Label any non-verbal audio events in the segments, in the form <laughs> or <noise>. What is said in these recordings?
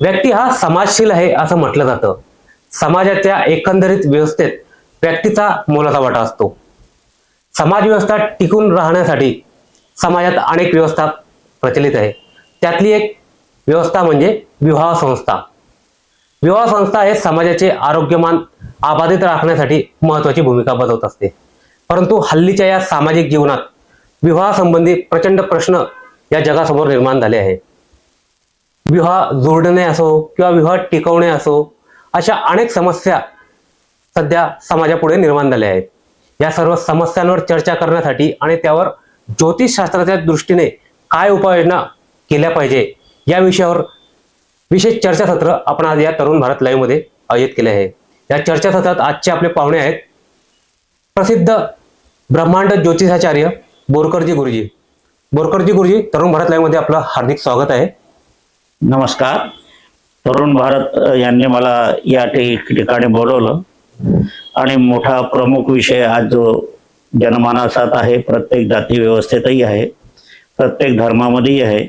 व्यक्ती हा समाजशील आहे असं म्हटलं जातं. समाजाच्या एकंदरीत व्यवस्थेत व्यक्तीचा मोलाचा वाटा असतो. समाज व्यवस्था टिकून राहण्यासाठी समाजात अनेक व्यवस्था प्रचलित आहे. त्यातली एक व्यवस्था म्हणजे विवाह संस्था. विवाह संस्था हे समाजाचे आरोग्यमान आबाधित राखण्यासाठी महत्वाची भूमिका बजावत असते. परंतु हल्लीच्या या सामाजिक जीवनात विवाहासंबंधी प्रचंड प्रश्न या जगासमोर निर्माण झाले आहे विवाह जोडणे असो किंवा विवाह टिकवणे असो अशा अनेक समस्या सध्या समाजापुढे निर्माण झाल्या आहेत. या सर्व समस्यांवर चर्चा करण्यासाठी आणि त्यावर ज्योतिषशास्त्राच्या दृष्टीने काय उपाययोजना केल्या पाहिजे या विषयावर विशेष चर्चासत्र आपण आज या तरुण भारत लाईव्हमध्ये आयोजित केले आहे. या चर्चासत्रात आजचे आपले पाहुणे आहेत प्रसिद्ध ब्रह्मांड ज्योतिषाचार्य बोरकरजी गुरुजी. बोरकरजी गुरुजी तरुण भारत लाईव्हमध्ये आपलं हार्दिक स्वागत आहे. नमस्कार. तरुण भारत यांनी मला या ठिकाणी बोलवलं. आणि मोठा प्रमुख विषय आज जो जनमानसात आहे प्रत्येक जाती व्यवस्थेतही आहे प्रत्येक धर्मामध्येही आहे.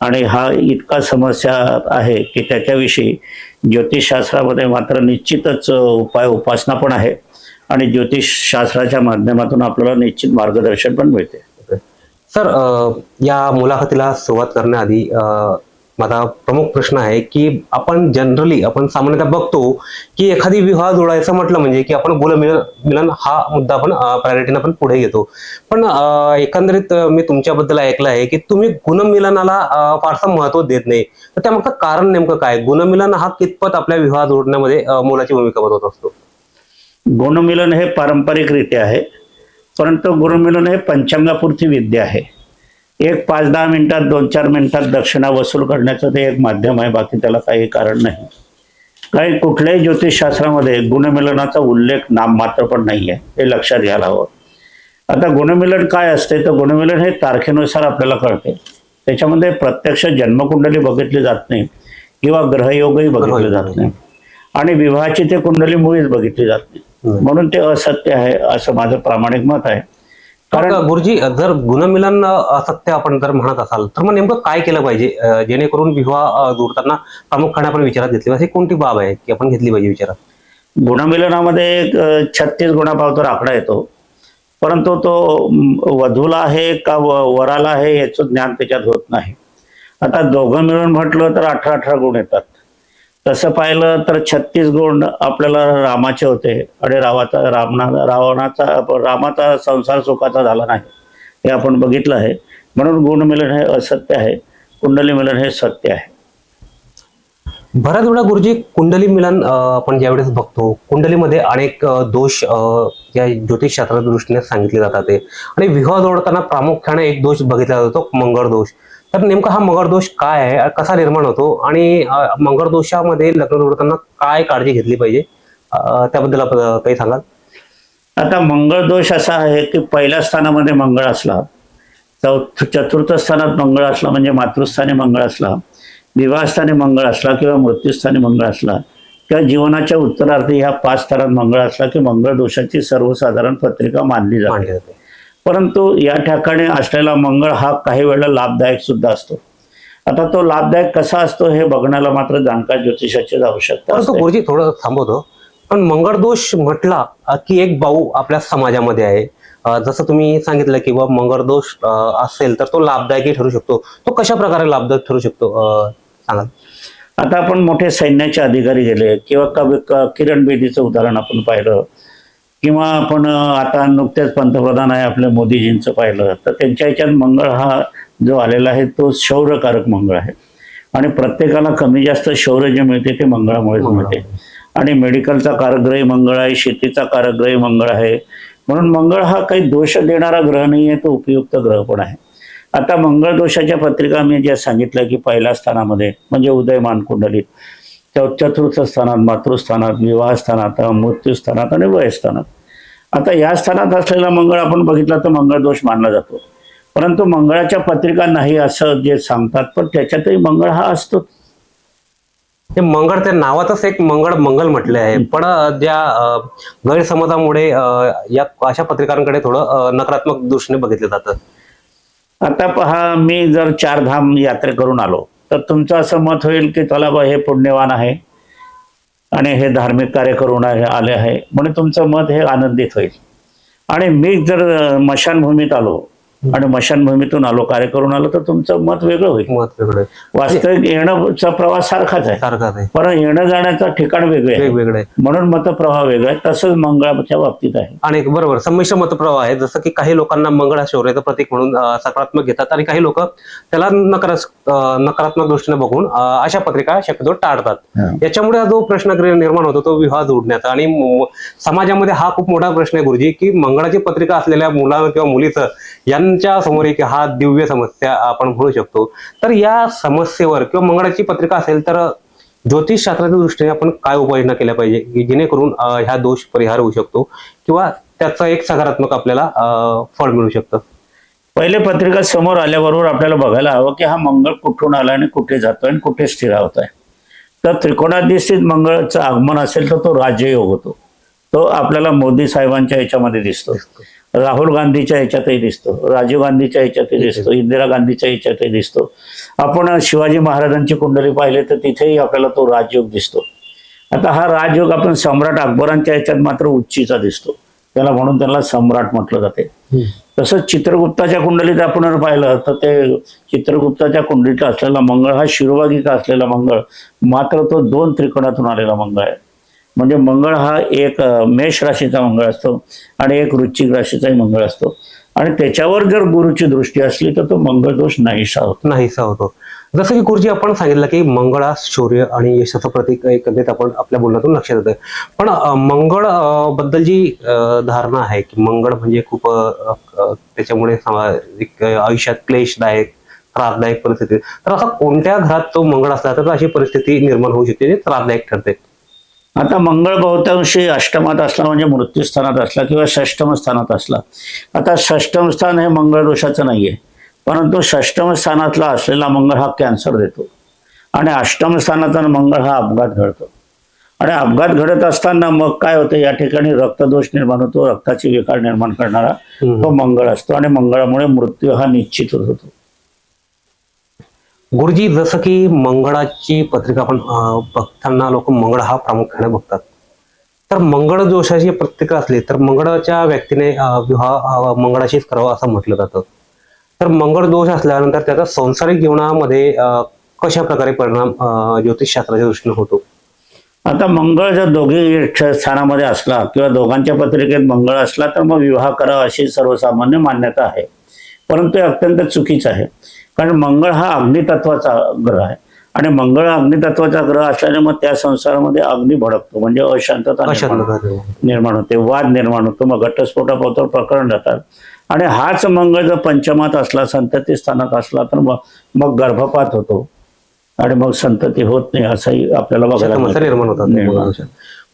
आणि हा इतका समस्या आहे की त्याच्याविषयी ज्योतिषशास्त्रामध्ये मात्र निश्चितच उपाय उपासना पण आहे. आणि ज्योतिषशास्त्राच्या माध्यमातून आपल्याला निश्चित मार्गदर्शन पण मिळते. सर या मुलाखतीला सुरुवात करण्याआधी माझा प्रमुख प्रश्न आहे की आपण जनरली आपण सामान्यतः बघतो की एखादी विवाह जोडायचं म्हटलं म्हणजे की आपण गुलमिलन मिलन हा मुद्दा आपण प्रायोरिटीनं आपण पुढे घेतो. पण एकंदरीत मी तुमच्याबद्दल ऐकलं आहे की तुम्ही गुणमिलनाला फारसं महत्त्व देत नाही. तर त्यामागचं कारण नेमकं काय? गुणमिलन हा कितपत आपल्या विवाह जोडण्यामध्ये मोलाची भूमिका बजावत असतो? गुणमिलन हे पारंपरिकरित्या आहे परंतु गुणमिलन हे पंचांगापुरती विद्या आहे. एक पाच दहा मिनिटात दोन चार मिनिटात दक्षिणा वसूल करण्याचं ते एक माध्यम आहे बाकी त्याला काही कारण नाही. काही कुठल्याही ज्योतिषशास्त्रामध्ये गुणमिलनाचा उल्लेख नाम मात्र पण नाही आहे हे लक्षात घ्यायला हवं. आता गुणमिलन काय असते? तर गुणमिलन हे तारखेनुसार आपल्याला कळते. त्याच्यामध्ये प्रत्यक्ष जन्मकुंडली बघितली जात नाही किंवा ग्रहयोगही बघितले जात नाही. आणि विवाहाची ते कुंडली मुळीच बघितली जात नाही. म्हणून ते असत्य आहे असं माझं प्रामाणिक मत आहे. कारण गुरुजी जर गुणमिलन असत्य आपण जर म्हणत असाल तर मग नेमकं काय केलं पाहिजे? जेणेकरून विवाह जोडताना प्रामुख्याने आपण विचारात घेतली अशी कोणती बाब आहे की आपण घेतली पाहिजे विचारात? गुणमिलनामध्ये एक छत्तीस गुणापावतर आकडा येतो. परंतु तो वधूला आहे का व- वराला आहे याचं ज्ञान त्याच्यात होत नाही. आता दोघं मिळून म्हटलं तर अठरा अठरा गुण येतात. तसं पाहिलं तर छत्तीस गुण आपल्याला रामाचे होते. आणि रावाचा रामना रावणाचा रामाचा संसार सुखाचा झाला नाही. हे आपण बघितलं आहे. म्हणून गुणमिलन हे असत्य आहे. कुंडली मिलन हे सत्य आहे. बऱ्याच वेळा गुरुजी कुंडली मिलन आपण ज्यावेळेस बघतो कुंडलीमध्ये अनेक दोष या ज्योतिषशास्त्राच्या दृष्टीने सांगितले जातात ते. आणि विवाह जोडताना प्रामुख्याने एक दोष बघितला जातो मंगळ दोष. तर नेमका हा मंगळ दोष काय आहे? कसा निर्माण होतो? आणि अ, मंगळ दोषामध्ये लग्न जोडताना काय काळजी घेतली पाहिजे? त्याबद्दल काही सांगाल? आता मंगळ दोष असा आहे की पहिल्या स्थानामध्ये मंगळ असला चौथ चतुर्थ स्थानात मंगळ असला म्हणजे मातृस्थानी मंगळ असला विवाहस्थानी मंगळ असला किंवा मृत्यूस्थानी मंगळ असला किंवा जीवनाच्या उत्तरार्थी ह्या पाच स्थानात मंगळ असला की मंगळ दोषाची सर्वसाधारण पत्रिका मानली जाते. परंतु या ठिकाणी असलेला मंगळ हा काही वेळेला लाभदायक सुद्धा असतो. आता तो लाभदायक कसा असतो हे बघण्याला मात्र जाणकार ज्योतिषाचीच आवश्यकता गुरुजी थोडं थांबवतो. पण मंगळ दोष म्हटला की एक बाऊ आपल्या समाजामध्ये आहे. जसं तुम्ही सांगितलं की बाबा मंगळ दोष असेल तर तो लाभदायकही ठरू शकतो. तो कशा प्रकारे लाभदायक ठरू शकतो सांगा. आता आपण मोठे सैन्याचे अधिकारी गेले किंवा किरण बेदीचं उदाहरण आपण पाहिलं. किंवा आपण आता नुकतेच पंतप्रधान आहे आपल्या मोदीजींचं पाहिलं तर त्यांच्या ह्याच्यात मंगळ हा जो आलेला आहे तो शौर्यकारक मंगळ आहे. आणि प्रत्येकाला कमी जास्त शौर्य जे मिळते ते मंगळामुळेच मिळते. आणि मेडिकलचा कारग्रही मंगळ आहे शेतीचा कारग्रही मंगळ आहे. म्हणून मंगळ हा काही दोष देणारा ग्रह नाही आहे तो उपयुक्त ग्रह पण आहे. आता मंगळ दोषाच्या पत्रिका मी ज्या सांगितल्या की पहिल्या स्थानामध्ये म्हणजे उदयमान कुंडलीत चतुर्थ स्थानात मातृस्थानात विवाह स्थानात मृत्यू स्थानात आणि वयस्थानात आता या स्थानात असलेला मंगळ आपण बघितला तर मंगळ दोष मानला जातो. परंतु मंगळाच्या पत्रिका नाही असं जे सांगतात पण त्याच्यातही मंगळ हा असतो. ते मंगळ त्या नावातच एक मंगळ मंगल म्हटले आहे. पण ज्या गैरसमजामुळे या अशा पत्रिकांकडे थोडं नकारात्मक दृष्टीने बघितलं जातं. आता पहा मी जर चार धाम यात्रे करून आलो तर तुमचं असं मत होईल की चला बा हे पुण्यवान आहे आणि हे धार्मिक कार्य करून आले आहे म्हणून तुमचं मत हे आनंदित होईल. आणि मी जर मशानभूमीत आलो आणि मशानभूमीतून आलो कार्य करून आलो तर तुमचं मत वेगळं होईल. मत वेगळं. वास्तविक येण्याचा प्रवास सारखाच आहे. सारखाच आहे. पण येणं जाण्याचं ठिकाण वेगळे आहे. वेगवेगळे आहे. म्हणून मतप्रवाह वेगळा आहे. तसंच मंगळाच्या बाबतीत आहे. आणि बरोबर संमिश्र मतप्रवाह आहे. जसं की काही लोकांना मंगळ हा शौर्याचं प्रतीक म्हणून सकारात्मक घेतात आणि काही लोक त्याला नकारास अं, नकारात्मक दृष्टीने बघून अशा पत्रिका शक्यतो टाळतात. याच्यामुळे जो प्रश्न निर्माण होतो तो विवाह जोडण्याचा आणि समाजामध्ये हा खूप मोठा प्रश्न आहे गुरुजी की मंगळाची पत्रिका असलेल्या मुला किंवा मुलीचं सगळ्यांच्या समोर एक हा दिव्य समस्या आपण म्हणू शकतो. तर या समस्येवर किंवा मंगळाची पत्रिका असेल तर ज्योतिष शास्त्राच्या दृष्टीने आपण काय उपाययोजना केल्या पाहिजे? की जेणेकरून ह्या दोष परिहार होऊ शकतो किंवा त्याचा एक सकारात्मक आपल्याला फळ मिळू शकतं? पहिले पत्रिका समोर आल्याबरोबर आपल्याला बघायला हवं की हा मंगळ कुठून आला आणि कुठे जातोय आणि कुठे स्थिरावत आहे तर त्रिकोणादिस्थित मंगळाचं आगमन असेल तर तो राजयोग होतो. तो आपल्याला मोदी साहेबांच्या याच्यामध्ये दिसतो. राहुल गांधीच्या याच्यातही दिसतो राजीव गांधीच्या याच्यातही दिसतो इंदिरा गांधीच्या याच्यातही दिसतो. आपण शिवाजी महाराजांची कुंडली पाहिले तर तिथेही आपल्याला तो राजयोग दिसतो. आता हा राजयोग आपण सम्राट अकबरांच्या याच्यात मात्र उच्चीचा दिसतो. त्याला म्हणून त्याला सम्राट म्हटलं जाते. तसंच चित्रगुप्ताच्या कुंडलीत आपण जर पाहिलं तर ते चित्रगुप्ताच्या कुंडलीत असलेला मंगळ हा शिरोभागिका असलेला मंगळ मात्र तो दोन त्रिकोणातून आलेला मंगळ आहे. म्हणजे मंगळ हा एक मेष राशीचा मंगळ असतो आणि एक वृश्चिक राशीचाही मंगळ असतो. आणि त्याच्यावर जर गुरुची दृष्टी असली तर तो मंगळ दोष नाहीसा होतो. नाहीसा होतो. जसं की गुरुजी आपण सांगितलं की मंगळ हा शौर्य आणि यशाचं प्रतीक एकंदरीत आपण आपल्या बोलण्यातून लक्षात येतं पण मंगळबद्दल जी धारणा आहे की मंगळ म्हणजे खूप त्याच्यामुळे आयुष्यात क्लेशदायक त्रासदायक परिस्थिती. तर असा कोणत्या घरात तो मंगळ असला तर अशी परिस्थिती निर्माण होऊ शकते जे त्रासदायक ठरते. आता मंगळ बहुतांशी अष्टमात असला म्हणजे मृत्यूस्थानात असला किंवा षष्टम स्थानात असला. आता षष्टम स्थान हे मंगळ दोषाचं नाहीये. परंतु षष्टम स्थानातला असलेला मंगळ हा कॅन्सर देतो. आणि अष्टम स्थानाचा मंगळ हा अपघात घडतो. आणि अपघात घडत असताना मग काय होतं? या ठिकाणी रक्तदोष निर्माण होतो रक्ताची विकार निर्माण करणारा. तो मंगळ असतो. आणि मंगळामुळे मृत्यू हा निश्चित होतो. गुरुजी जसं की मंगळाची पत्रिका आपण बघताना लोक मंगळ हा प्रामुख्याने बघतात. तर मंगळ दोषाची पत्रिका असली तर मंगळाच्या व्यक्तीने विवाह मंगळाशीच करावा असं म्हटलं जातं. तर मंगळ दोष असल्यानंतर त्याचा संसारिक जीवनामध्ये कशा प्रकारे परिणाम ज्योतिषशास्त्राच्या दृष्टीने होतो? आता मंगळ जर दोघी स्थानामध्ये असला किंवा दोघांच्या पत्रिकेत मंगळ असला तर मग विवाह करावा अशी सर्वसामान्य मान्यता आहे. परंतु हे अत्यंत चुकीचं आहे. कारण मंगळ हा अग्नितत्वाचा ग्रह आहे. आणि मंगळ हा अग्नितत्वाचा ग्रह असल्याने मग त्या संसारामध्ये अग्नी भडकतो. म्हणजे अशांतता निर्माण होते. वाद निर्माण होतो. मग घटस्फोटापोतर प्रकरण जातात. आणि हाच मंगळ जर पंचमात असला संतती स्थानात असला तर मग मग गर्भपात होतो. आणि मग संतती होत नाही असंही आपल्याला बघायला. निर्माण होतात.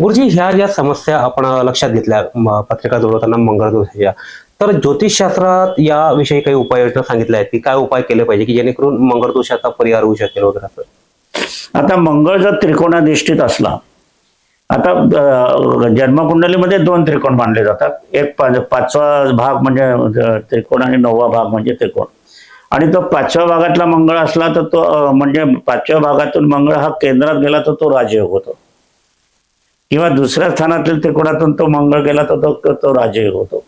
गुरुजी ह्या ज्या समस्या आपण लक्षात घेतल्या पत्रिका जोडवताना मंगळ दोषाच्या तर ज्योतिषशास्त्रात याविषयी काही उपाययोजना सांगितल्या आहेत की काय उपाय केले पाहिजे की जेणेकरून मंगळ दोषाचा परिहार होऊ शकेल वगैरे असं? आता मंगळ जर त्रिकोणाधिष्ठित असला आता जन्मकुंडलीमध्ये दोन त्रिकोण मानले जातात. एक पाचवा भाग म्हणजे त्रिकोण आणि नववा भाग म्हणजे त्रिकोण. आणि तो पाचव्या भागातला मंगळ असला तर तो म्हणजे पाचव्या भागातून मंगळ हा केंद्रात गेला तर तो राजयोग होतो. किंवा दुसऱ्या स्थानातील त्रिकोणातून तो मंगळ गेला तर तो तो- तो राजयोग होतो.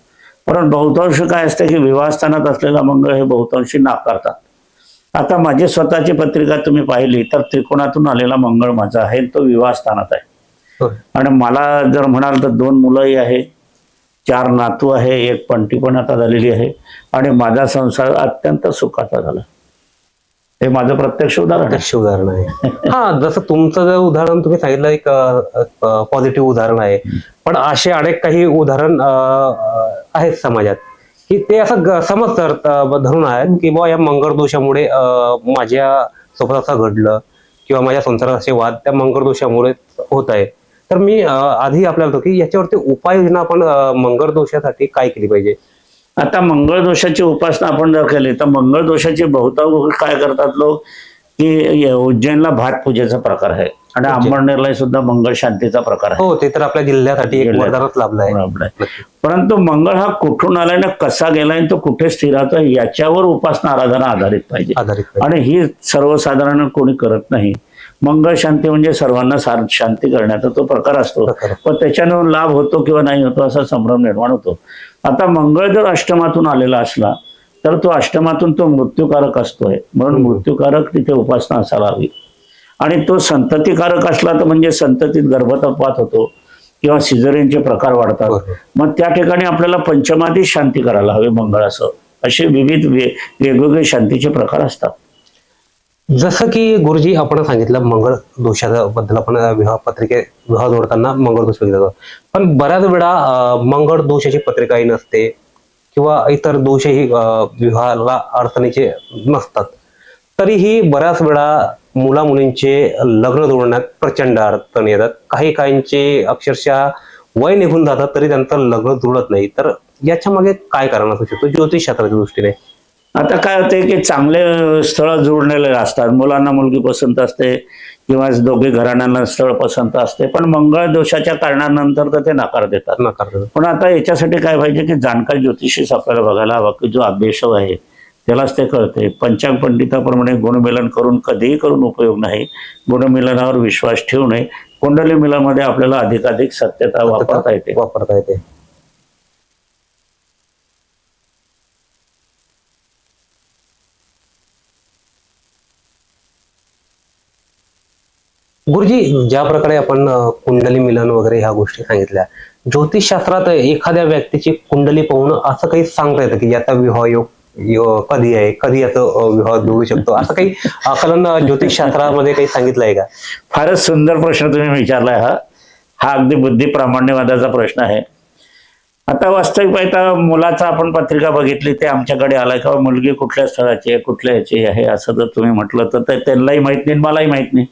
परंतु बहुतांश काय असतं की विवाह स्थानात असलेला मंगळ हे बहुतांशी नाकारतात. आता माझी स्वतःची पत्रिका तुम्ही पाहिली तर त्रिकोणातून आलेला मंगळ माझा आहे तो विवाह स्थानात आहे. आणि मला जर म्हणाल तर दोन मुलंही आहे चार नातू आहे एक पंटी पण आता झालेली आहे आणि माझा संसार अत्यंत सुखाचा झाला. हे माझं प्रत्यक्ष उदाहरण आहे. प्रत्यक्ष उदाहरण आहे. <laughs> हा जसं तुमचं जे उदाहरण तुम्ही सांगितलं एक पॉझिटिव्ह उदाहरण आहे. पण असे अनेक काही उदाहरण अं, आहेत समाजात. की ते असं ग- समज धर- अं, धरून आहेत की बुवा या मंगळ दोषामुळे अं, माझ्या सोबत असं घडलं किंवा माझ्या संसारात असे वाद त्या मंगळ दोषामुळे होत आहे तर मी अं, आधी आपल्याला होतो की याच्यावरती उपाययोजना आपण अं, मंगळ दोषासाठी काय केली पाहिजे? आता मंगळ दोषाची उपासना आपण जर केली तर मंगळ दोषाची बहुतांश काय करतात लोक की उज्जैनला भात पूजेचा प्रकार आहे आणि उज्जैन. अंबरनेरला सुद्धा मंगळ शांतीचा प्रकार आहे हो ते तर आपल्या जिल्ह्यासाठी एक आहे. परंतु मंगळ हा कुठून आलाय ना कसा गेलाय तो कुठे स्थिर राहतो याच्यावर उपासना आराधना आधारित पाहिजे. आणि ही सर्वसाधारण कोणी करत नाही मंगळ शांती म्हणजे सर्वांना सार शांती करण्याचा तो प्रकार असतो. पण त्याच्यानं लाभ होतो किंवा नाही होतो असा संभ्रम निर्माण होतो आता मंगळ जर अष्टमातून आलेला असला तर तो अष्टमातून तो मृत्यूकारक असतोय. म्हणून मृत्यूकारक तिथे उपासना असायला हवी आणि तो संततिकारक असला तर म्हणजे संततीत गर्भतपात होतो किंवा सिझरिनचे प्रकार वाढतात. मग त्या ठिकाणी आपल्याला पंचमादी शांती करायला हवी मंगळासह असे विविध वेगवेगळे शांतीचे प्रकार असतात. जसं की गुरुजी आपण सांगितलं मंगळ दोषाबद्दल बद्दल आपण विवाह पत्रिके विवाह जोडताना मंगळ दोष बघितला जातो. पण बऱ्याच वेळा मंगळ दोषाची पत्रिकाही नसते किंवा इतर दोषही अं, विवाहाला अडचणीचे नसतात. तरीही बऱ्याच वेळा मुला मुलींचे लग्न जोडण्यात प्रचंड अडचणी येतात. काही काहींचे अक्षरशः वय निघून जातात तरी त्यांचं लग्न जुळत नाही. तर याच्या मागे काय कारण असू शकतो? ज्योतिषशास्त्राच्या दृष्टीने आता काय होते की चांगले स्थळ जोडलेले असतात. मुलांना मुलगी पसंत असते किंवा दोघे घराण्यांना स्थळ पसंत असते. पण मंगळ दोषाच्या कारणानंतर तर ते नकार देतात. नकार देतात. पण आता याच्यासाठी काय पाहिजे की जाणकार ज्योतिषीच आपल्याला बघायला हवा की जो अभ्यासव आहे त्यालाच ते कळते. पंचांग पंडिताप्रमाणे गुणमिलन करून कधीही करून उपयोग नाही. गुणमिलनावर विश्वास ठेवू नये. कुंडली मिलनामध्ये आपल्याला अधिकाधिक सत्यता वापरता येते. वापरता येते. गुरुजी ज्या प्रकारे आपण कुंडली मिलन वगैरे ह्या गोष्टी सांगितल्या ज्योतिषशास्त्रात एखाद्या व्यक्तीची कुंडली पाहून असं काही सांगता येतं की याचा विवाह योग कधी आहे कधी याचा विवाह जुळू शकतो? असं काही आकलन ज्योतिषशास्त्रामध्ये काही सांगितलं आहे का? फारच सुंदर प्रश्न तुम्ही विचारलाय हा. हा अगदी बुद्धी प्रामाण्यवादाचा प्रश्न आहे. आता वास्तविक पाहिजे मुलाचा आपण पत्रिका बघितली ते आमच्याकडे आलाय किंवा मुलगी कुठल्या स्थळाची आहे कुठल्या याची आहे असं जर तुम्ही म्हटलं तर त्यांनाही माहीत नाही मलाही माहीत नाही.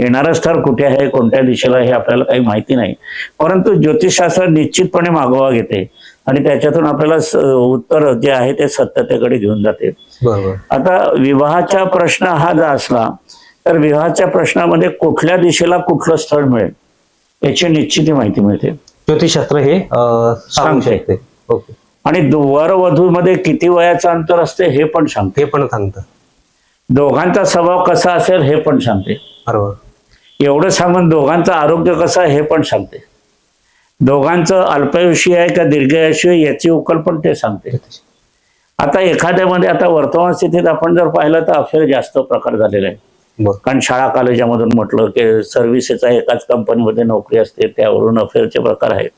येणारं स्थळ कुठे आहे कोणत्या दिशेला हे आपल्याला काही माहिती नाही. परंतु ज्योतिषशास्त्र निश्चितपणे मागोवा घेते आणि त्याच्यातून आपल्याला उत्तर जे आहे ते सत्यतेकडे घेऊन जाते. बरोबर. आता विवाहाचा प्रश्न हा जर असला तर विवाहाच्या प्रश्नामध्ये कुठल्या दिशेला कुठलं स्थळ मिळेल याची निश्चित माहिती मिळते. ज्योतिषशास्त्र हे सांगते. आणि वर वधूमध्ये किती वयाचं अंतर असते हे पण सांगते. ते पण सांगतं. दोघांचा स्वभाव कसा असेल हे पण सांगते. बरोबर. एवढं सांगून दोघांचं आरोग्य कसं आहे हे पण सांगते. दोघांचं अल्पायुषी आहे का दीर्घायुषी आहे याची उकल पण ते सांगते. आता एखाद्यामध्ये आता वर्तमान स्थितीत आपण जर पाहिलं तर अफेअर जास्त प्रकार झालेला आहे कारण शाळा कॉलेजामधून म्हटलं की सर्व्हिसेसचा एकाच कंपनीमध्ये नोकरी असते त्यावरून अफेअरचे प्रकार आहेत.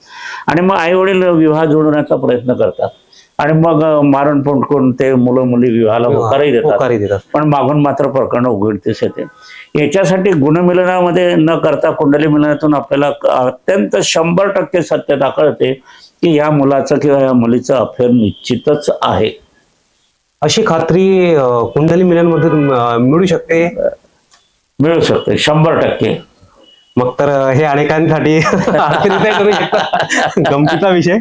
आणि मग आई वडील विवाह जोडण्याचा प्रयत्न करतात. आणि मग अं, मारून पुंडकून ते मुलं मुली विवाहाला होकारही देतात. पण मागून मात्र प्रकरण उघडतीस येते. याच्यासाठी गुणमिलनामध्ये न करता कुंडली मिलनातून आपल्याला अत्यंत शंभर टक्के सत्यता कळते की या मुलाचं किंवा या मुलीचं अफेअर निश्चितच आहे. अशी खात्री कुंडली मिलनमधून मिळू शकते? मिळू शकते शंभर टक्के. मग तर हे अनेकांसाठी <laughs> करू शकता. गमतीचा विषय.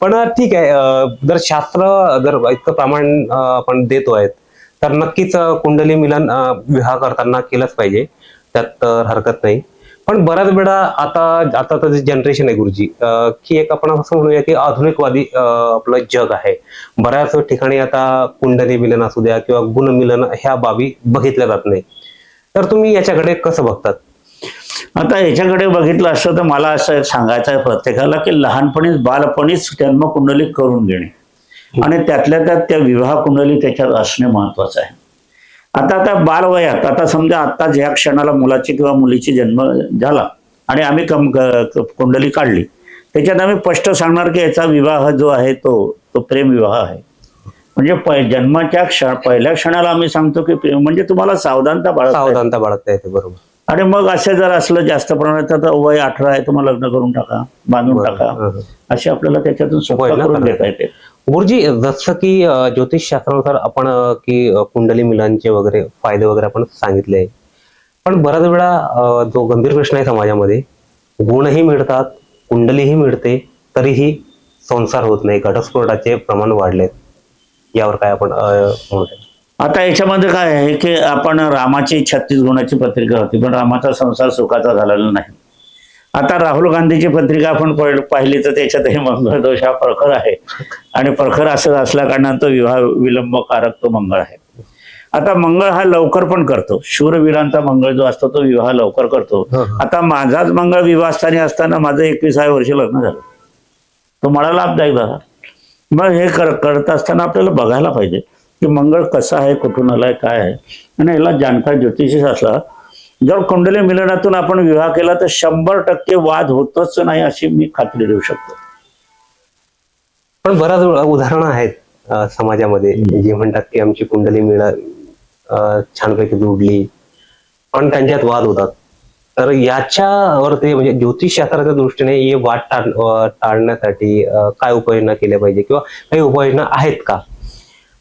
पण ठीक आहे. जर शास्त्र जर इतकं प्रमाण आपण देतो आहे तर नक्कीच कुंडली मिलन विवाह करताना केलंच पाहिजे. त्यात तर हरकत नाही. पण बऱ्याच वेळा आता आता तर जनरेशन आहे गुरुजी की एक आपण असं म्हणूया की आधुनिकवादी आपलं जग आहे. बऱ्याच ठिकाणी आता कुंडली मिलन असू द्या किंवा गुणमिलन ह्या बाबी बघितल्या जात नाही तर तुम्ही याच्याकडे कसं बघतात? आता याच्याकडे बघितलं असतं तर मला असं सांगायचं आहे प्रत्येकाला की लहानपणीच बालपणीच जन्मकुंडली करून घेणे. आणि त्यातल्या त्यात त्या विवाह कुंडली त्याच्यात असणे महत्वाचं आहे. आता आता बालवयात आता समजा आता ज्या क्षणाला मुलाची किंवा मुलीची जन्म झाला आणि आम्ही कम कुंडली काढली त्याच्यात आम्ही स्पष्ट सांगणार की याचा विवाह जो आहे तो तो प्रेम विवाह आहे. म्हणजे प- जन्माच्या क्षण पहिल्या क्षणाला आम्ही सांगतो की प्रेम म्हणजे तुम्हाला सावधानता बाळगता सावधानता बाळगता येते बरोबर. आणि मग असे जर असलं जास्त प्रमाणात तर वय अठरा आहे तुम्हाला लग्न करून टाका बांधून. टाका. असे आपल्याला त्याच्यातून सोपं करून. देता येते गुरुजी जसं की अं, ज्योतिषशास्त्रानुसार आपण की कुंडली मिलांचे वगैरे फायदे वगैरे आपण सांगितले पण बऱ्याच वेळा जो गंभीर प्रश्न आहे समाजामध्ये गुणही मिळतात कुंडलीही मिळते तरीही संसार होत नाही घटस्फोटाचे प्रमाण वाढले यावर काय आपण अं, म्हणू शकतो? आता याच्यामध्ये काय आहे की आपण रामाची छत्तीस गुणाची पत्रिका होती पण रामाचा संसार सुखाचा झालेला नाही. आता राहुल गांधीची पत्रिका आपण पहि- पाहिली तर त्याच्यातही मंगळ दोष हा प्रखर आहे. आणि प्रखर असं असल्या कारणानं तो विवाह विलंबकारक तो मंगळ आहे. आता मंगळ हा लवकर पण करतो. शूरवीरांचा मंगळ जो असतो तो विवाह लवकर करतो. आता माझाच मंगळ विवाहस्थानी असताना माझं एकविसाव्या वर्षी लग्न झालं. तो मला लाभदायक झाला मग हे कर करत असताना आपल्याला बघायला पाहिजे. की मंगळ कसं आहे कुठून आलाय काय आहे? आणि याला जाणकार ज्योतिषीच असला जर कुंडली मिलनातून आपण विवाह केला तर शंभर टक्के वाद होतच नाही अशी मी खात्री देऊ शकतो. पण बऱ्याच उदाहरणं आहेत समाजामध्ये. जे म्हणतात की आमची कुंडली मिळा छानपैकी जोडली पण त्यांच्यात वाद होतात. तर याच्यावरती म्हणजे ज्योतिषशास्त्राच्या दृष्टीने हे वाद टाळण्यासाठी काय उपाययोजना केल्या पाहिजे? किंवा काही उपाययोजना आहेत का?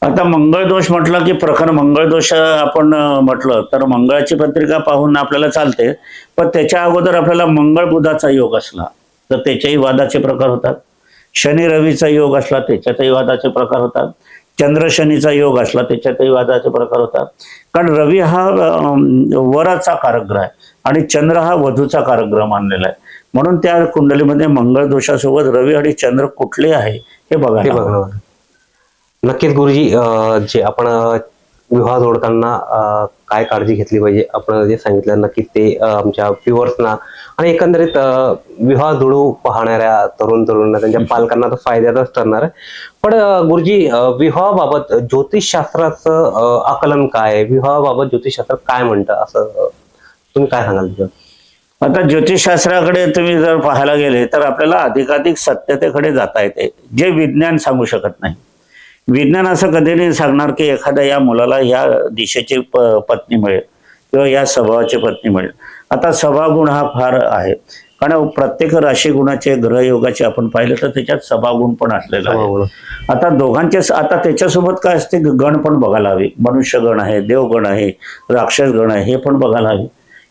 आता मंगळ दोष म्हटलं की प्रखर मंगळ दोष आपण म्हटलं तर मंगळाची पत्रिका पाहून आपल्याला चालते. पण त्याच्या अगोदर आपल्याला मंगळ बुधाचा योग असला तर त्याच्याही वादाचे प्रकार होतात. शनी रवीचा योग असला त्याच्यातही वादाचे प्रकार होतात. चंद्र शनीचा योग असला त्याच्यातही वादाचे प्रकार होतात. कारण रवी हा वराचा कारकग्रह आहे आणि चंद्र हा वधूचा कारकग्रह मानलेला आहे. म्हणून त्या कुंडलीमध्ये मंगळ दोषासोबत रवी आणि चंद्र कुठले आहे हे बघायला नक्कीच गुरुजी अं, जे आपण विवाह जोडताना काय काळजी घेतली पाहिजे? आपण जे सांगितलं नक्कीच ते आमच्या व्ह्युअर्सना आणि एकंदरीत विवाह जोडू पाहणाऱ्या तरुण तरुणांना त्यांच्या पालकांना तर फायद्यातच ठरणार आहे. पण गुरुजी विवाहाबाबत ज्योतिषशास्त्राचं आकलन काय आहे? विवाहाबाबत ज्योतिषशास्त्र काय म्हणतं? असं तुम्ही काय सांगाल त्याच्यावर? आता ज्योतिषशास्त्राकडे तुम्ही जर पाहायला गेले तर आपल्याला अधिकाधिक सत्यतेकडे जाता येते जे विज्ञान सांगू शकत नाही. विज्ञान असं कधी नाही सांगणार की एखाद्या या मुलाला या दिशेची प पत्नी मिळेल किंवा या स्वभावाची पत्नी मिळेल. आता सभागुण हा फार आहे. कारण प्रत्येक राशी गुणाचे ग्रहयोगाचे आपण पाहिलं तर त्याच्यात सभागुण पण असलेला आहे. आता दोघांचे आता त्याच्यासोबत काय असते? गण पण बघायला हवी. मनुष्य गण आहे देवगण आहे राक्षस गण आहे हे पण बघायला हवी.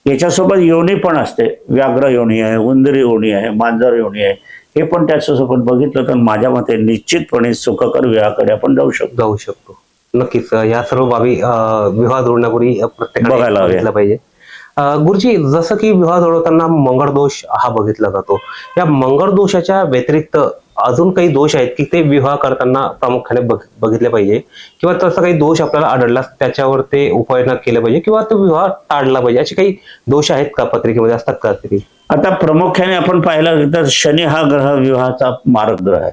याच्यासोबत योनी पण असते. व्याघ्र योनी आहे उंदरी योनी आहे मांजर योनी आहे. हे पण त्याच्यासोबत बघितलं तर माझ्या मते निश्चितपणे सुखकर विवाहाकडे आपण जाऊ शकतो. जाऊ शकतो. नक्कीच या सर्व बाबी विवाह जोडण्यापूर्वी अं, प्रत्येकाने बघायला पाहिजे. गुरुजी जसं की विवाह जोडताना मंगळ दोष हा बघितला जातो. या मंगळ दोषाच्या व्यतिरिक्त अजून काही दोष आहेत की ते विवाह करताना प्रामुख्याने बघितले पाहिजे. किंवा तसा काही दोष आपल्याला आढळला त्याच्यावर ते उपाययोजना केले पाहिजे किंवा तो विवाह टाळला पाहिजे. असे काही दोष आहेत का पत्रिकेमध्ये? असतात का तरी आता प्रामुख्याने आपण पाहिलं तर शनी हा ग्रह विवाहाचा मारक ग्रह आहे.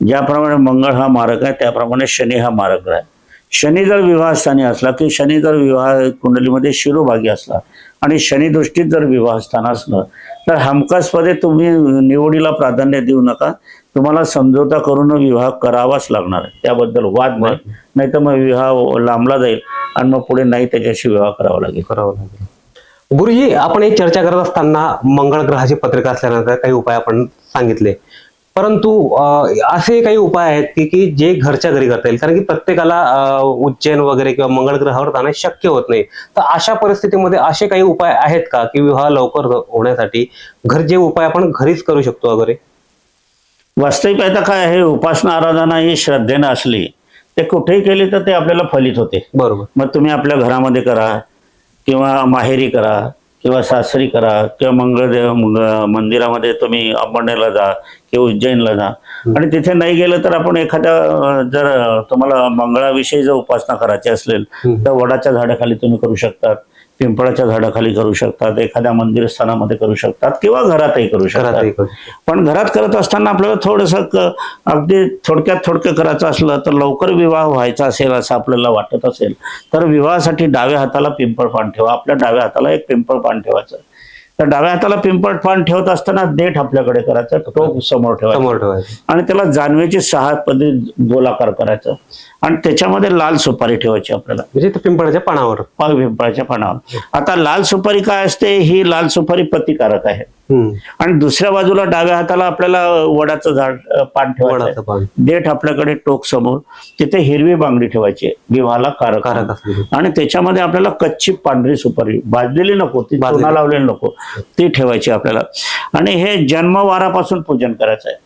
ज्याप्रमाणे मंगळ हा मारक आहे त्याप्रमाणे शनी हा मारक ग्रह आहे. शनी जर विवाहस्थानी असला की शनी जर विवाह कुंडलीमध्ये शिरोभागी असला आणि शनी दृष्टीत जर विवाहस्थान असलं तर हमखासपणे तुम्ही निवडीला प्राधान्य देऊ नका. तुम्हाला समझोता करून विवाह करावाच लागणार आहे. त्याबद्दल वाद नाही. नाही. तर मग विवाह लांबला जाईल आणि मग पुढे नाही त्याच्याशी विवाह करावा लागेल. करावं लागेल. गुरुजी आपण एक चर्चा करत असताना मंगळ ग्रहाची पत्रिका असल्यानंतर काही उपाय आपण सांगितले. परंतु असे काही उपाय आहेत की की जे घरच्या घरी करता येईल. कारण की प्रत्येकाला उज्जैन वगैरे किंवा मंगळ ग्रहावर जाणं शक्य होत नाही. तर अशा परिस्थितीमध्ये असे काही उपाय आहेत का की विवाह लवकर होण्यासाठी? घर जे उपाय आपण घरीच करू शकतो वगैरे? वास्तविक आता काय आहे उपासना आराधना ही श्रद्धेनं असली ते कुठेही केली तर ते आपल्याला फलित होते. बरोबर. मग तुम्ही आपल्या घरामध्ये करा किंवा माहेरी करा किंवा सासरी करा किंवा मंगळदेव मंग- मंदिरामध्ये तुम्ही अंबरनेरला जा किंवा उज्जैनला जा. आणि तिथे नाही गेलं तर आपण एखाद्या जर तुम्हाला मंगळाविषयी जर उपासना करायची असेल. तर वडाच्या झाडाखाली तुम्ही करू शकतात. पिंपळाच्या झाडाखाली करू शकतात एखाद्या मंदिर स्थानामध्ये करू शकतात किंवा घरातही करू शकतात. पण घरात करत असताना आपल्याला थोडंसं अगदी थोडक्यात थोडकं करायचं असलं तर लवकर विवाह व्हायचा असेल असं आपल्याला वाटत असेल तर विवाहासाठी डाव्या हाताला पिंपळ पान ठेवा. आपल्या डाव्या हाताला एक पिंपळ पान ठेवायचं. तर डाव्या हाताला पिंपळ पान ठेवत असताना देठ आपल्याकडे करायचा टोक समोर ठेवायचा. आणि त्याला जानवेची सहा पदे गोलाकार करायचं. आणि त्याच्यामध्ये लाल सुपारी ठेवायची आपल्याला. म्हणजे ते पिंपळाच्या पानावर. पाग पिंपळाच्या पानावर. आता लाल सुपारी काय असते? ही लाल सुपारी प्रतिकारक आहे. आणि दुसऱ्या बाजूला डाव्या हाताला आपल्याला वडाचं झाड पान ठेवायचं देठ आपल्याकडे टोक समोर. तिथे हिरवी बांगडी ठेवायची. विवाहाला कारक आणि त्याच्यामध्ये आपल्याला कच्ची पांढरी सुपारी. भाजलेली नको. ती लावलेली नको. ती ठेवायची आपल्याला. आणि हे जन्मवारापासून पूजन करायचं आहे.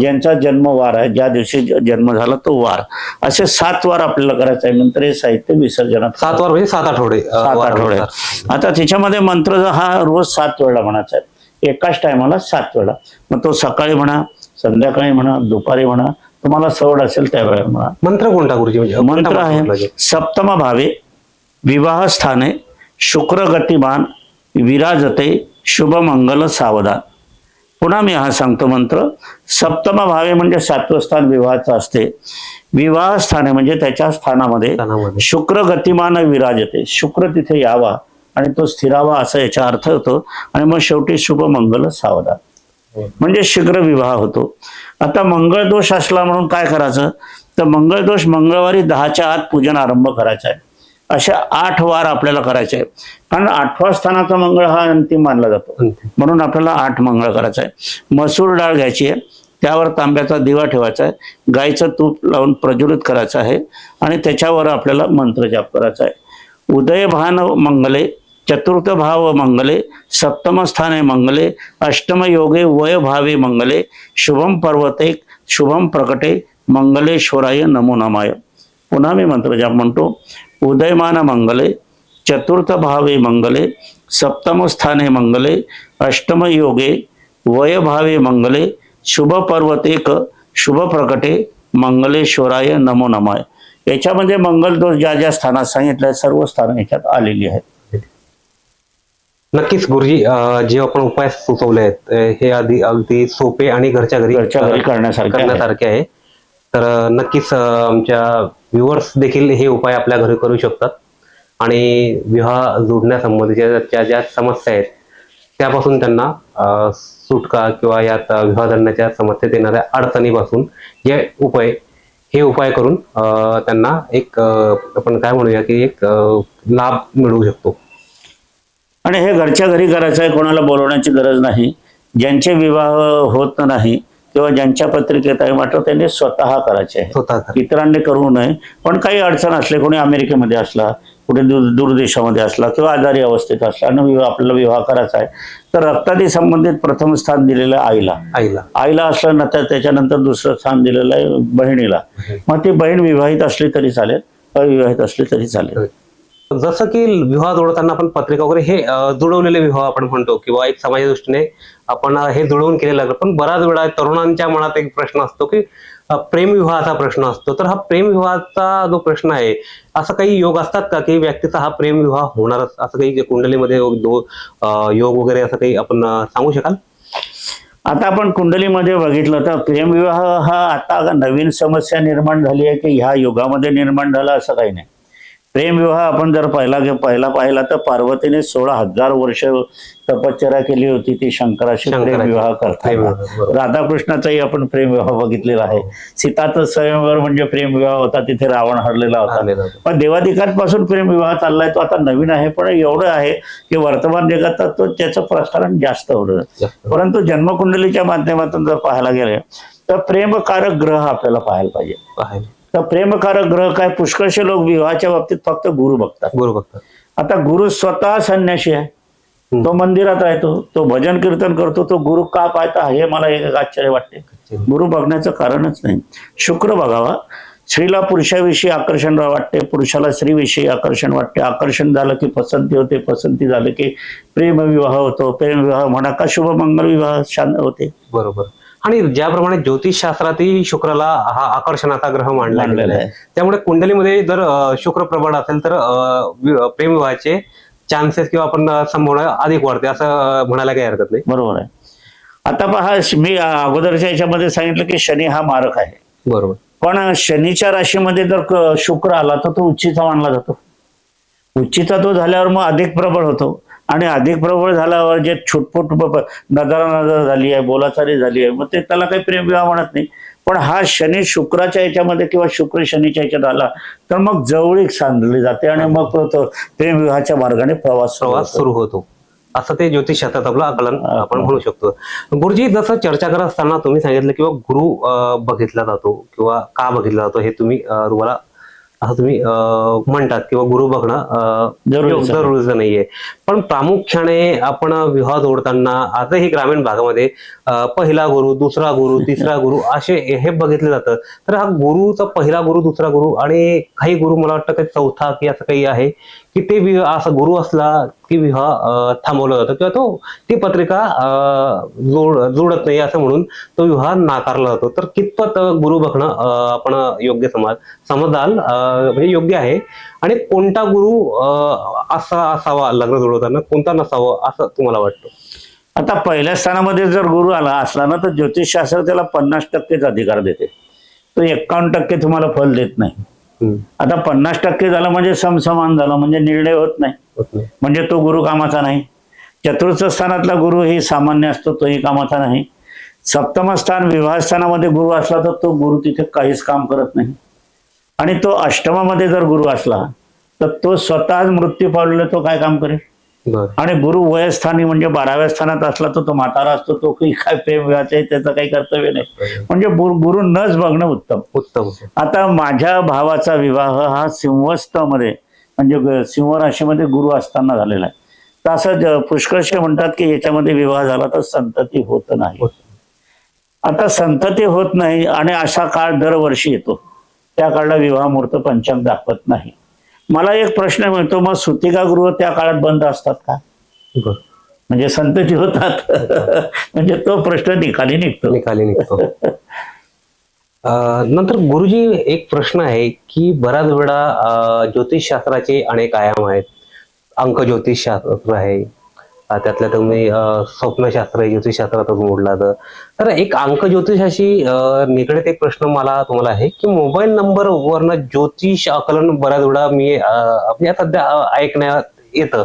ज्यांचा जन्म वार आहे ज्या दिवशी जन्म झाला तो वार. असे सात वार आपल्याला करायचं आहे. नंतर हे साहित्य विसर्जनात सात वार म्हणजे सात आठवडे सात आठवडे. आता त्याच्यामध्ये मंत्र जो हा रोज सात वेळा म्हणायचा आहे. एकाच टायमाला सात वेळा. मग तो सकाळी म्हणा संध्याकाळी म्हणा दुपारी म्हणा तुम्हाला सवड असेल त्यावेळेला म्हणा. मंत्र कोणता गुरुजी म्हणजे मंत्र आहे? सप्तम भावे विवाह स्थाने शुक्र गतिमान विराजते शुभ मंगल सावधान. पुन्हा मी हा सांगतो मंत्र. सप्तम भावे म्हणजे सातवं स्थान विवाहाचं असते. विवाह स्थाने म्हणजे त्याच्या स्थानामध्ये. शुक्र गतिमान विराजते. शुक्र तिथे यावा आणि तो स्थिरावा असा याचा अर्थ होतो. आणि मग शेवटी शुभ मंगल सावधान. म्हणजे शीघ्र विवाह होतो. आता मंगळ दोष असला म्हणून काय करायचं? तर मंगळ दोष मंगळवारी दहाच्या आत पूजन आरंभ करायचा आहे. अशा आठ वार आपल्याला करायचे आहे कारण आठवा स्थानाचा मंगळ हा अंतिम मानला जातो. म्हणून आपल्याला आठ मंगळ करायचं आहे. मसूर डाळ घ्यायची आहे. त्यावर तांब्याचा दिवा ठेवायचा आहे. गाईचं तूप लावून प्रज्वलित करायचं आहे. आणि त्याच्यावर आपल्याला मंत्र जाप करायचा आहे. उदयभान मंगले चतुर्थ भाव मंगले सप्तम स्थाने मंगले अष्टम योगे वय भावे मंगले शुभम पर्वते शुभम प्रकटे मंगलेश्वराय नमो नमाय. पुन्हा मी मंत्र जाप म्हणतो. उदयमान मंगले चतुर्थ भावे मंगले सप्तम स्थाने मंगले अष्टम योगे वय भावे मंगले शुभ पर्वतेक शुभ प्रकटे मंगलेश्वराय नमो नमाय याच्यामध्ये मंगल दोष ज्या ज्या स्थानात सांगितलं सर्व स्थानं याच्यात आलेली आहेत. नक्कीच गुरुजी जे आपण उपाय सुचवले आहेत हे आधी अगदी सोपे आणि घरच्या घरी घरच्या घरी करण्यासारखे. करण्यासारखे आहे. तर नक्कीच आमच्या व्ह्युअर्स देखील हे उपाय आपल्या घरी करू शकतात. आणि विवाह जोडण्यासंबंधीच्या ज्या ज्या समस्या आहेत त्यापासून त्यांना सुटका किंवा यात विवाह जोडण्याच्या समस्येत येणाऱ्या अडचणीपासून हे उपाय हे उपाय करून त्यांना एक आपण काय म्हणूया की एक लाभ मिळू शकतो. आणि हे घरच्या घरी करायचं आहे कोणाला बोलवण्याची गरज नाही. ज्यांचे विवाह होत नाही किंवा ज्यांच्या पत्रिकेत आहे मात्र त्यांनी स्वतः करायचे आहे. स्वतः करा. इतरांनी करू नये पण काही अडचण असले कोणी अमेरिकेमध्ये असला कुठे दूर दूरदेशामध्ये असला किंवा आजारी अवस्थेत असला आणि विवाह आपल्याला विवाह करायचा आहे तर रक्तादी संबंधित प्रथम स्थान दिलेलं आहे आईला. आईला. आईला असलं ना तर त्याच्यानंतर दुसरं स्थान दिलेलं आहे बहिणीला. मग ती बहीण विवाहित असली तरी चालेल अविवाहित असली तरी चालेल. जसं की विवाह जोडताना आपण पत्रिका वगैरे हे जुळवलेले विवाह आपण म्हणतो किंवा एक समाजाच्या दृष्टीने आपण हे जुळवून केलेलं लागलं पण बराच वेळा तरुणांच्या मनात एक प्रश्न असतो की प्रेम प्रेमविवाहाचा प्रश्न असतो. तर हा प्रेमविवाहाचा जो प्रश्न आहे असं काही योग असतात का की व्यक्तीचा हा प्रेमविवाह होणारच? असं काही कुंडलीमध्ये योग वगैरे असं काही आपण सांगू शकाल? आता आपण कुंडलीमध्ये बघितलं तर प्रेमविवाह हा आता नवीन समस्या निर्माण झाली आहे की ह्या युगामध्ये निर्माण झाला असं काही नाही. प्रेमविवाह आपण जर पहिला पहिला पाहिला तर पार्वतीने सोळा हजार वर्ष तपश्चर्या केली होती ती शंकराशी. प्रेमविवाह बरोबर. राधाकृष्णाचाही आपण प्रेमविवाह बघितलेला आहे सीताचं स्वयंवर म्हणजे प्रेमविवाह होता तिथे रावण हरलेला होता. पण देवाधिकांपासून प्रेमविवाह चाललाय तो आता नवीन आहे पण एवढं आहे की वर्तमान जगात तो त्याचं प्रसारण जास्त होतं. परंतु जन्मकुंडलीच्या माध्यमातून जर पाहायला गेले तर प्रेमकारक ग्रह आपल्याला पाहायला पाहिजे पाहायला. तर प्रेमकारक ग्रह काय? पुष्कळशे लोक विवाहाच्या बाबतीत फक्त गुरु बघतात. गुरु बघतात. आता गुरु स्वतः संन्याशी आहे. तो मंदिरात राहतो तो भजन कीर्तन करतो तो गुरु का पाहता हे मला एक आश्चर्य वाटते. गुरु बघण्याचं कारणच नाही. शुक्र बघावा. स्त्रीला पुरुषाविषयी आकर्षण वाटते पुरुषाला स्त्रीविषयी आकर्षण वाटते. आकर्षण झालं की पसंती होते पसंती झालं की प्रेमविवाह होतो. प्रेमविवाह म्हणा का शुभ मंगल विवाह शांत होते. बरोबर. आणि ज्याप्रमाणे ज्योतिष शास्त्रातही शुक्राला हा आकर्षणाचा ग्रह मांडला गेलेला आहे. त्यामुळे कुंडलीमध्ये जर शुक्र प्रबळ असेल तर प्रेमविवाहाचे चान्सेस किंवा आपण संभावना अधिक वाढते असं म्हणायला काही हरकत नाही. बरोबर आहे. आता पहा मी अगोदरच्या याच्यामध्ये सांगितलं की शनी हा मारक आहे. बरोबर. पण शनीच्या राशीमध्ये जर शुक्र आला तर तो उच्चीचा मानला जातो. उच्चीचा तो झाल्यावर मग अधिक प्रबळ होतो. आणि अधिक प्रबळ झाल्यावर जे छुटपुट नजरा नजर झाली आहे बोलाचाली झाली आहे मग ते त्याला काही प्रेमविवाह म्हणत नाही. पण हा शनी शुक्राच्या याच्यामध्ये किंवा शुक्र शनीच्या याच्यात आला तर मग जवळीक सांधली जाते आणि मग तो प्रेमविवाहाच्या मार्गाने प्रवास प्रवास. सुरू होतो. असं ते ज्योतिष शास्त्रात आपलं आकलन आपण म्हणू शकतो. गुरुजी जसं चर्चा करत असताना तुम्ही सांगितलं किंवा गुरु बघितला जातो किंवा का बघितला जातो हे तुम्ही तुम्हाला असं तुम्ही म्हणतात किंवा गुरु बघणं जरुरीचं नाहीये. पण प्रामुख्याने आपण विवाह जोडताना आजही ग्रामीण भागामध्ये पहिला गुरु दुसरा गुरु तिसरा <laughs> गुरु असे हे बघितले जातं. तर हा गुरुचा पहिला गुरु दुसरा गुरु आणि काही गुरु मला वाटतं काही चौथा की असं काही आहे. की ते विवाह असा गुरु असला की विवाह थांबवलं थांबवला जातो. किंवा तो ती पत्रिका अं, जोड जोडत नाही असं म्हणून तो विवाह नाकारला जातो. तर कितपत गुरु बघणं आपण योग्य समाज समजाल अं, म्हणजे योग्य आहे. आणि कोणता गुरु अं, असा असावा लग्न जोडवताना कोणता नसावं असं तुम्हाला वाटतं? आता पहिल्या स्थानामध्ये जर गुरु आला असला ना तर ज्योतिषशास्त्र त्याला पन्नास टक्केच अधिकार देते. तो एक्कावन्न टक्के तुम्हाला फल देत नाही. आता पन्नास टक्के झालं म्हणजे समसमान झालं म्हणजे निर्णय होत नाही. म्हणजे तो गुरु कामाचा नाही. चतुर्थ स्थानातला गुरु ही सामान्य असतो तोही कामाचा नाही. सप्तम स्थान विवाह स्थानामध्ये गुरु असला तर तो गुरु तिथे काहीच काम करत नाही. आणि तो अष्टमामध्ये जर गुरु असला तर तो स्वतःच मृत्यू पावलेला तो काय काम करेल? आणि गुरु वयस्थानी म्हणजे बाराव्या स्थानात असला तर तो म्हातारा असतो तो काही काय प्रेम त्याचं काही कर्तव्य नाही. म्हणजे गुरु नच बघणं उत्तम. उत्तम. आता माझ्या भावाचा विवाह हा सिंहस्थमध्ये म्हणजे सिंह राशीमध्ये गुरु असताना झालेला आहे. तर असं पुष्कळशे म्हणतात की याच्यामध्ये विवाह झाला तर संतती होत नाही. आता संतती होत नाही आणि असा काळ दरवर्षी येतो. त्या काळाला विवाह मुहूर्त पंचांग दाखवत नाही. मला एक प्रश्न मिळतो मग सुतिकागृह त्या काळात बंद असतात का? म्हणजे संतती होतात. म्हणजे तो प्रश्न निकाली निघतो. निकाली निघतो. नंतर गुरुजी एक प्रश्न आहे की बऱ्याच वेळा ज्योतिषशास्त्राचे अनेक आयाम आहेत. अंक ज्योतिषशास्त्र आहे त्यातल्या तुम्ही स्वप्नशास्त्र आहे मोडला तर एक अंक ज्योतिषाशी निगडीत एक प्रश्न मला तुम्हाला आहे की मोबाईल नंबर वरनं ज्योतिष आकलन बऱ्याच वेळा मी सध्या ऐकण्यात येतं.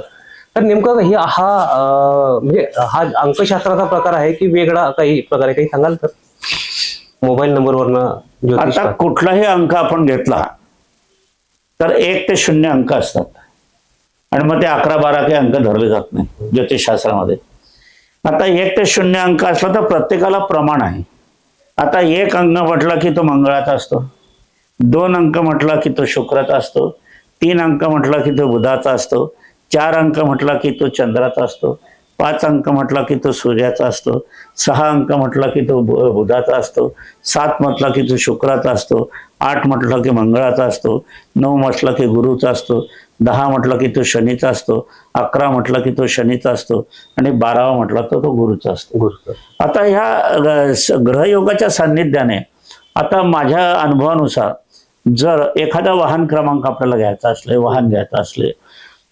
तर नेमकं हे हा म्हणजे हा अंकशास्त्राचा प्रकार आहे की वेगळा काही प्रकार आहे काही सांगाल तर? मोबाईल नंबरवरनं ज्योतिष आता कुठलाही अंक आपण घेतला तर एक ते शून्य अंक असतात. आणि मग ते अकरा बारा काही अंक धरले जात नाही ज्योतिषशास्त्रामध्ये. आता एक ते शून्य अंक असला तर प्रत्येकाला प्रमाण आहे. आता एक अंक म्हटला की तो मंगळाचा असतो. दोन अंक म्हटला की तो शुक्राचा असतो. तीन अंक म्हटला की तो बुधाचा असतो. चार अंक म्हटला की तो चंद्राचा असतो. पाच अंक म्हटला की तो सूर्याचा असतो. सहा अंक म्हटला की तो बुधाचा असतो. सात म्हटला की तो शुक्राचा असतो. आठ म्हटला की मंगळाचा असतो. नऊ म्हटला की गुरुचा असतो. दहा म्हटला की तो शनीचा असतो अकरा म्हटला की तो शनीचा असतो आणि बारावा म्हटला तर तो गुरुचा असतो. आता ह्या ग्रहयोगाच्या सान्निध्याने आता माझ्या अनुभवानुसार जर एखादा वाहन क्रमांक आपल्याला घ्यायचा असले वाहन घ्यायचं असले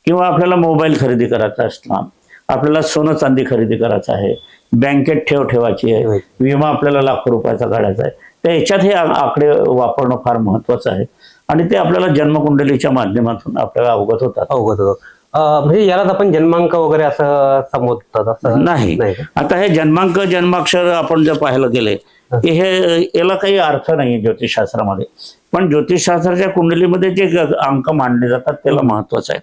किंवा आपल्याला मोबाईल खरेदी करायचा असला आपल्याला सोनं चांदी खरेदी करायचं आहे बँकेत ठेव ठेवायची आहे विमा आपल्याला लाखो रुपयाचा काढायचा आहे तर याच्यात हे आकडे वापरणं फार महत्वाचं आहे. आणि ते आपल्याला जन्मकुंडलीच्या माध्यमातून आपल्याला अवगत होतात. अवगत होतं म्हणजे यालाच आपण जन्मांक वगैरे असं संबोधतात असं? नाही? आता हे जन्मांक जन्माक्षर आपण जर पाहिलं गेले की हे याला काही अर्थ नाही ज्योतिषशास्त्रामध्ये. पण ज्योतिषशास्त्राच्या कुंडलीमध्ये जे अंक मांडले जातात त्याला महत्वाचं आहे.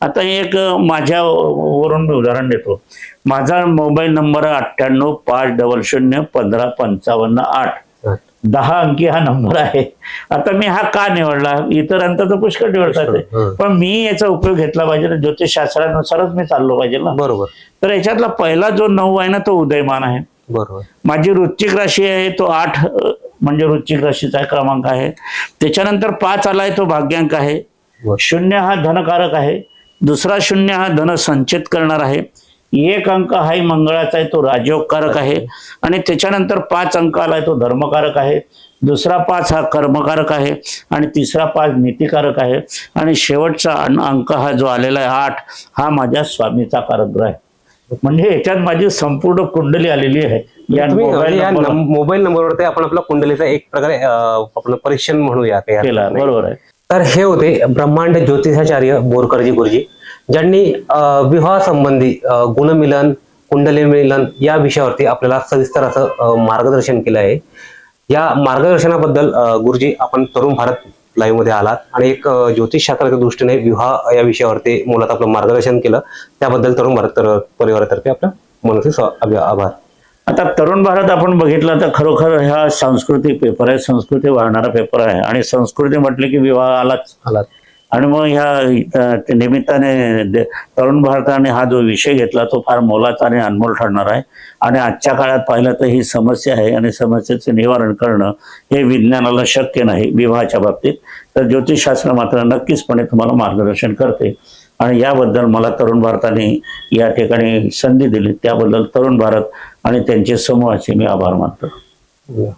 आता एक माझ्या वरून मी उदाहरण देतो. माझा मोबाईल नंबर अठ्ठ्याण्णव पाच डबल शून्य पंधरा पंचावन्न आठ. दहा अंकी हा नंबर आहे. आता मी हा का निवडला? इतरांचा तर पुष्कळ निवडतात. पण मी याचा उपयोग घेतला पाहिजे. ज्योतिषशास्त्रानुसारच मी चाललो पाहिजे ना. बरोबर. तर याच्यातला पहिला जो नऊ आहे ना तो उदयमान आहे. बरोबर. माझी वृश्चिक राशी आहे तो आठ म्हणजे वृश्चिक राशीचा क्रमांक आहे. त्याच्यानंतर पाच आलाय तो भाग्यांक आहे. शून्य हा धनकारक आहे. दुसरा शून्य हा धन संचित करणार आहे. एक अंक हाही मंगळाचा आहे तो राजयोगकारक आहे. आणि त्याच्यानंतर पाच अंक आलाय तो धर्मकारक आहे. दुसरा पाच हा कर्मकारक आहे. आणि तिसरा पाच नीतिकारक आहे. आणि शेवटचा अंक हा जो आलेला आहे आठ हा माझ्या स्वामीचा कारग्रह आहे. म्हणजे याच्यात माझी संपूर्ण कुंडली आलेली आहे. या मोबाईल नंबरवरती आपण आपला कुंडलीचा एक प्रकारे आपण परीक्षण म्हणूया. बरोबर आहे. तर हे होते ब्रह्मांड ज्योतिषाचार्य बोरकरजी गुरुजी. ज्यांनी विवाहासंबंधी गुणमिलन कुंडली मिलन या विषयावरती आपल्याला सविस्तर असं मार्गदर्शन केलं आहे. या मार्गदर्शनाबद्दल गुरुजी आपण तरुण भारत लाईव्हमध्ये आलात आणि एक ज्योतिषशास्त्राच्या दृष्टीने विवाह या विषयावरती मुलात आपलं मार्गदर्शन केलं. त्याबद्दल तरुण भारत तर- परिवारातर्फे आपलं मनसे आभार. आता तरुण भारत आपण बघितलं तर खरोखर हा सांस्कृतिक पेपर आहे संस्कृती वाढणारा पेपर आहे. आणि संस्कृती म्हटले की विवाह आलाच. आलात आणि मग ह्या निमित्ताने तरुण भारताने हा जो विषय घेतला तो फार मोलाचा आणि अनमोल ठरणार आहे. आणि आजच्या काळात पाहिलं तर ही समस्या आहे आणि समस्येचे निवारण करणं हे विज्ञानाला शक्य नाही विवाहाच्या बाबतीत. तर ज्योतिषशास्त्र मात्र नक्कीचपणे तुम्हाला मार्गदर्शन करते. आणि याबद्दल मला तरुण भारताने या ठिकाणी संधी दिली. त्याबद्दल तरुण भारत आणि त्यांचे समूहाचे मी आभार मानतो. हो.